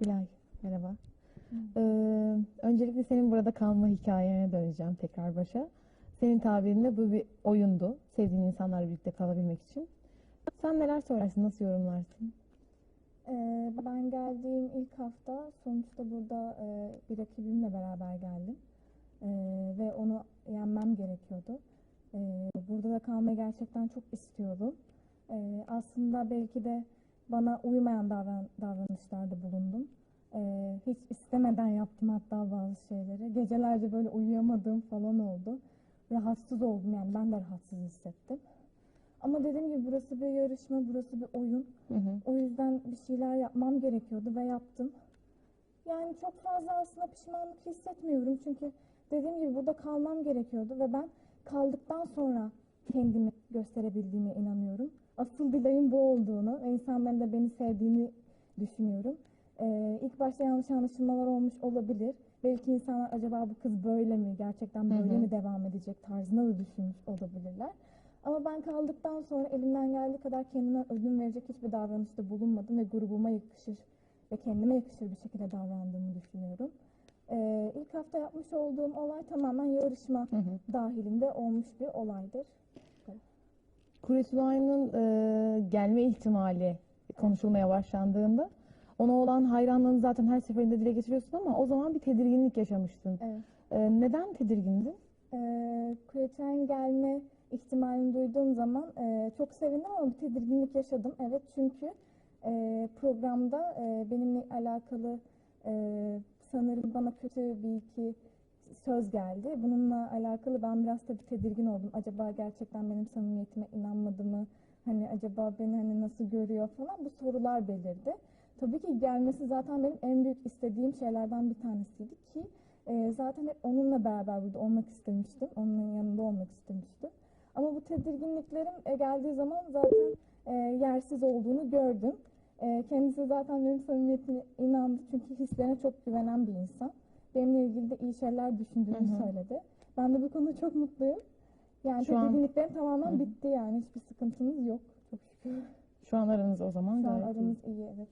Dilay, merhaba. Ee, öncelikle senin burada kalma hikayene döneceğim tekrar başa. Senin tabirinde bu bir oyundu. Sevdiğin insanlarla birlikte kalabilmek için. Sen neler söylersin, nasıl yorumlarsın? Ee, ben geldiğim ilk hafta sonuçta burada e, bir rakibimle beraber geldim. Ee, ve onu yenmem gerekiyordu. Ee, burada da kalmayı gerçekten çok istiyordum. Ee, aslında belki de bana uymayan davran davranışlarda bulundum. Ee, hiç istemeden yaptım hatta bazı şeyleri. Gecelerce böyle uyuyamadığım falan oldu. Rahatsız oldum yani ben de rahatsız hissettim. Ama dediğim gibi burası bir yarışma, burası bir oyun. Hı hı. O yüzden bir şeyler yapmam gerekiyordu ve yaptım. Yani çok fazla aslında pişmanlık hissetmiyorum çünkü dediğim gibi burada kalmam gerekiyordu ve ben kaldıktan sonra kendimi gösterebildiğime inanıyorum. Asıl dileğim bu olduğunu ve insanların da beni sevdiğini düşünüyorum. Ee, ilk başta yanlış anlaşılmalar olmuş olabilir. Belki insanlar acaba bu kız böyle mi, gerçekten böyle Hı hı. mi devam edecek tarzına da düşünmüş olabilirler. Ama ben kaldıktan sonra elimden geldiği kadar kendimden ödün verecek hiçbir davranışta bulunmadım ve grubuma yakışır ve kendime yakışır bir şekilde davrandığımı düşünüyorum. Ee, ilk hafta yapmış olduğum olay tamamen yarışma Hı hı. dahilinde olmuş bir olaydır. Kuretülay'ın e, gelme ihtimali konuşulmaya başlandığında ona olan hayranlığını zaten her seferinde dile getiriyorsun ama o zaman bir tedirginlik yaşamıştın. Evet. E, neden tedirgindin? Ee, Kuretülay'ın gelme ihtimalini duyduğum zaman e, çok sevindim ama bir tedirginlik yaşadım. Evet çünkü e, programda e, benimle alakalı e, sanırım bana kötü bir iki söz geldi. Bununla alakalı ben biraz tabii tedirgin oldum. Acaba gerçekten benim samimiyetime inanmadı mı? Hani acaba beni hani nasıl görüyor falan bu sorular belirdi. Tabii ki gelmesi zaten benim en büyük istediğim şeylerden bir tanesiydi ki e, zaten hep onunla beraber burada olmak istemiştim. Onun yanında olmak istemiştim. Ama bu tedirginliklerim e, geldiği zaman zaten e, yersiz olduğunu gördüm. E, kendisi zaten benim samimiyetime inandı çünkü hislerine çok güvenen bir insan. Benimle ilgili de iyi şeyler düşündüğünü Hı hı. söyledi. Ben de bu konuda çok mutluyum. Yani Şu an- tedirginliklerim tamamen Hı hı. bitti yani hiçbir sıkıntımız yok çok şükür. Şu an aranız o zaman Şu an gayet iyi. aramız iyi evet.